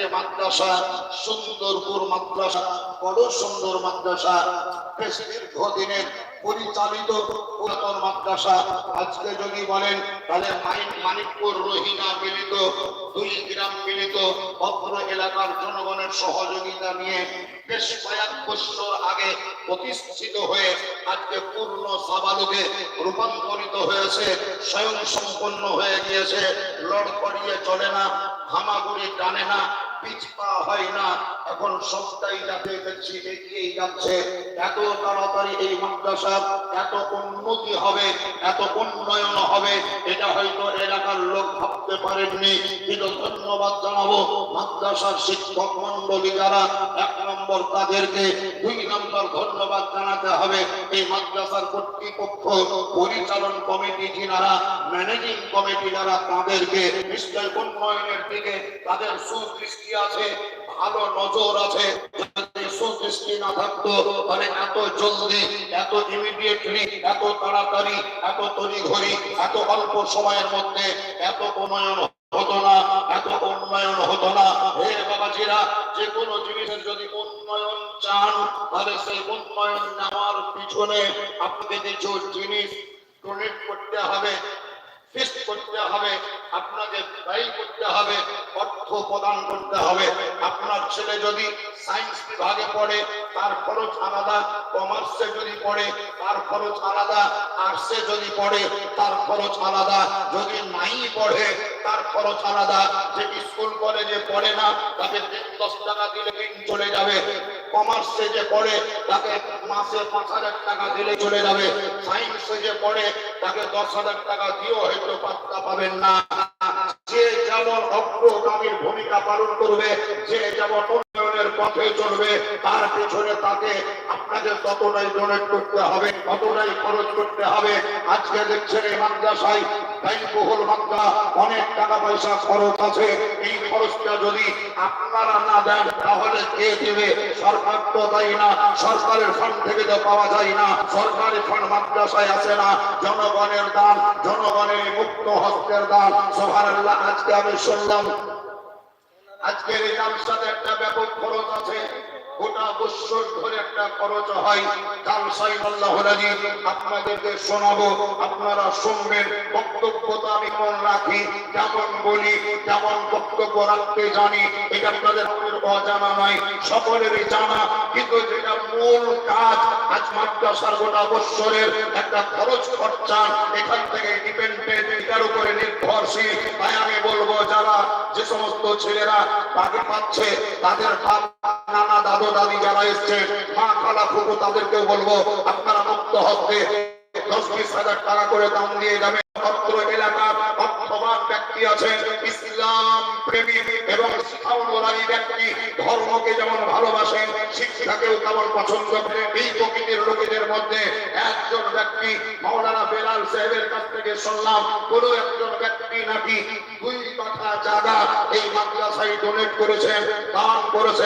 একটি মাদ্রাসা, সুন্দরপুর মাদ্রাসা, বড় সুন্দর মাদ্রাসা দীর্ঘদিনের পরিচালিত পুরাতন মাদ্রাসা। আজকে যদি বলেন, তাহলে মানিকপুর রোহিঙ্গা মিলিত, দুই গ্রাম মিলিত এলাকার জনগণের সহযোগিতা নিয়ে বেশ কয়েক বছর আগে প্রতিষ্ঠিত হয়ে আজকে পূর্ণ সাবালকে রূপান্তরিত হয়েছে স্বয়ং সম্পন্ন হয়ে গিয়েছে। লড় করিয়ে চলে না হামাগুড়ি টানে না পিছপা হয় না। এখন সবটাই যাতে দেখছি এগিয়েই যাচ্ছে। এত তাড়াতাড়ি এই মাদ্রাসা এত উন্নতি হবে, এত উন্নয়ন হবে, এটা হয়তো এলাকার লোক ভাবতে পারেননি। কিন্তু ধন্যবাদ জানাব মাদ্রাসার শিক্ষক মন্ডলী যারা এক নম্বর তাদেরকে, দুই নম্বর ধন্যবাদ জানাতে হবে। এই মাদ্রাসার কর্তৃপক্ষ, পরিচালন কমিটি যিনারা, ম্যানেজিং কমিটি যারা, তাদেরকে নিশ্চয় উন্নয়নের দিকে তাদের সুদৃষ্টি আছে, ভালো নজর আছে। না থাকতো, তাহলে এত জলদি, এত ইমিডিয়েটলি এত তাড়াতাড়ি, এত এত অল্প সময়ের মধ্যে এত উন্নয়ন হতো না, এত উন্নয়ন হতো না। হে বাবাজিরা যে কোনো জিনিসের যদি উন্নয়ন চান, তাহলে সেই উন্নয়ন নেওয়ার পিছনে আপনাকে কিছু জিনিস ডোনেট করতে হবে ফিস্ট করতে হবে। আপনাকে ব্যয় করতে হবে, অর্থ প্রদান করতে হবে। আপনার ছেলে যদি সায়েন্স বিভাগে পড়ে, তার খরচ আলাদা কমার্সে যদি পড়ে, তার খরচ আলাদা আর্টসে যদি পড়ে, তার খরচ আলাদা। যদি নাই পড়ে তার খরচ আলাদা, যে স্কুল, কলেজে পড়ে না, তাকে দশ টাকা দিলে দিন চলে যাবে। কমার্সে যে পড়ে, তাকে মাসে পাঁচ হাজার টাকা দিলে চলে যাবে। সায়েন্সে যে পড়ে, তাকে দশ হাজার টাকা দিয়েও হয়তো পাত্তা পাবেন না। যে যেমন অগ্রগামীর ভূমিকা পালন করবে, যে যেমন পথে চলবে, তার পেছনে তাকে আপনাকে ততটাই ডোনেট করতে হবে, ততটাই খরচ করতে হবে। আজকে দেখছেন এই মাদ্রাসায় ব্যয়বহুল মাত্রা অনেক টাকা পয়সা খরচ আছে। এই খরচটা যদি আপনারা না দেন, তাহলে কে দেবে? সরকার তো দেয় না, সরকারের ফান্ড থেকে তো পাওয়া যায় না, সরকারি ফান্ড মাদ্রাসায় না। জনগণের দান, জনগণের মুক্ত হস্তের দান। সোহার আজকে আমি শুনলাম আজকের এই জালসাতে একটা ব্যাপক খরচ আছে। গোটা বছর ধরে একটা খরচ হয়। জালসাই আল্লাহ আপনাদেরকে শোনাবো, আপনারা শুনবেন, বক্তব্য তো আমি মন রাখি, যেমন বলি, যেমন বক্তব্য রাখতে জানি, এটা আপনাদের অজানা নয়, সকলেরই জানা, কিন্তু যেটা মূল কাজ, আজ মাদ্রাসার গোটা বছরের একটা খরচ খরচা, এখান থেকে ডিপেন্ডেন্ট এটার উপরে নির্ভরশীল। তাই আমি বলব, যারা যে সমস্ত ছেলেরা বাকি পাচ্ছে, তাদের নানা, দাদু দাদি যারা এসছে, মা খালা ফুকু তাদেরকে বলব, আপনারা মুক্ত হতে। দশ বিশ হাজার টাকা করে দাম দিয়ে যাবে অত্র এলাকার অর্থবান ব্যক্তি আছেন, ইসলাম প্রেমী এবং শিক্ষানুরাগী ব্যক্তি। ধর্মকে যেমন ভালোবাসেন, শিক্ষাকেও তেমন পছন্দ করেন। এই প্রকৃতির লোকেদের মধ্যে একজন ব্যক্তি, মাওলানা বেলাল সাহেবের কাছ থেকে শুনলাম, কোন একজন ব্যক্তি নাকি দুই কথা জায়গা এই মাদ্রাসায় ডোনেট করেছেন, দান করেছেন।